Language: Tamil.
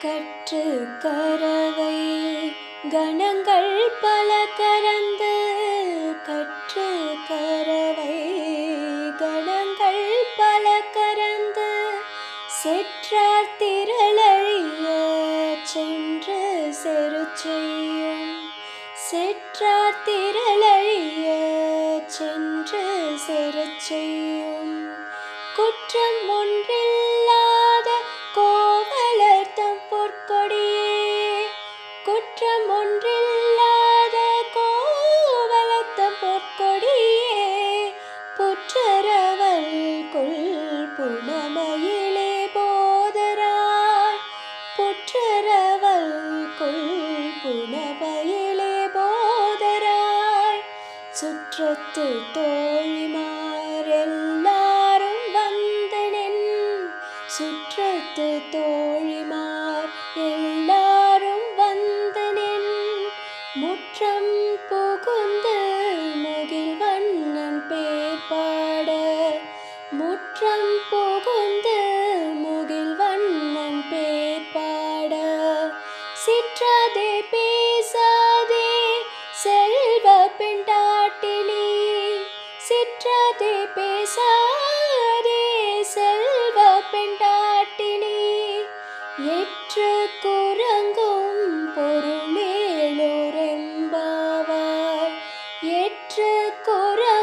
கற்று கரவை கணங்கள் பல கரந்து கற்று கரவை கணங்கள் பல கரந்து செற்றார் திரளழிய சென்று செரு செய்யும் செற்றார் திரளழிய சென்று செரு செய்யும் குற்றம் ஒன்றில்லாத கோவலத்த பொற்கொடியே புற்றரவல் கொள் புனமையிலே போதராய் புற்றரவல் கொள் புனமையிலே போதராய். சுற்றத்து தோழிமாரெல்லாரும் வந்து நின் சுற்றத்து தோழிமார் எல்லாரும் புகுந்து முகில் வண்ணன் பேர் பாட சிற்றதே பேசாதே செல்வ பெண்டாட்டிலே சிற்றதே பேசாதே செல்வ பெண்டாட்டிலே எற்று குரங்கும் பொருளேலோரெம்பாவாய் எற்று குரங்கும்